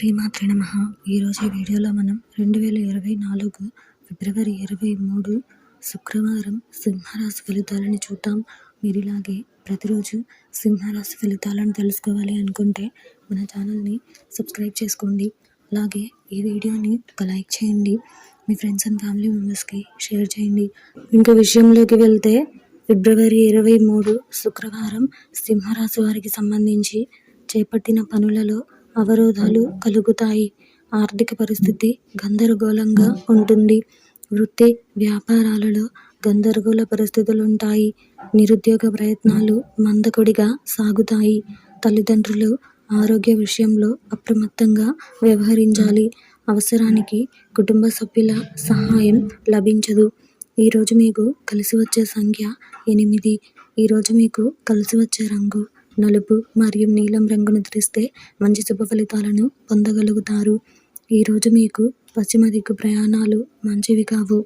శ్రీమాత్రి నమ. ఈరోజు ఈ వీడియోలో మనం రెండు వేల ఇరవై నాలుగు ఫిబ్రవరి ఇరవై మూడు శుక్రవారం సింహరాశి ఫలితాలను చూద్దాం. మీరు ఇలాగే ప్రతిరోజు సింహరాశి ఫలితాలను తెలుసుకోవాలి అనుకుంటే మన ఛానల్ని సబ్స్క్రైబ్ చేసుకోండి. అలాగే ఈ వీడియోని ఒక లైక్ చేయండి. మీ ఫ్రెండ్స్ అండ్ ఫ్యామిలీ మెంబర్స్కి షేర్ చేయండి. ఇంకా విషయంలోకి వెళ్తే ఫిబ్రవరి ఇరవై మూడు శుక్రవారం సింహరాశి వారికి సంబంధించి చేపట్టిన పనులలో అవరోధాలు కలుగుతాయి. ఆర్థిక పరిస్థితి గందరగోళంగా ఉంటుంది. వృత్తి వ్యాపారాలలో గందరగోళ పరిస్థితులు ఉంటాయి నిరుద్యోగ ప్రయత్నాలు మందకొడిగా సాగుతాయి. తల్లిదండ్రులు ఆరోగ్య విషయంలో అప్రమత్తంగా వ్యవహరించాలి. అవసరానికి కుటుంబ సభ్యుల సహాయం లభించదు. ఈరోజు మీకు కలిసి వచ్చే సంఖ్య ఎనిమిది. ఈరోజు మీకు కలిసి వచ్చే రంగు నలుపు మరియు నీలం రంగును ధరిస్తే మంచి శుభ ఫలితాలను పొందగలుగుతారు. ఈరోజు మీకు పశ్చిమ దిక్కు ప్రయాణాలు మంచివి కావు.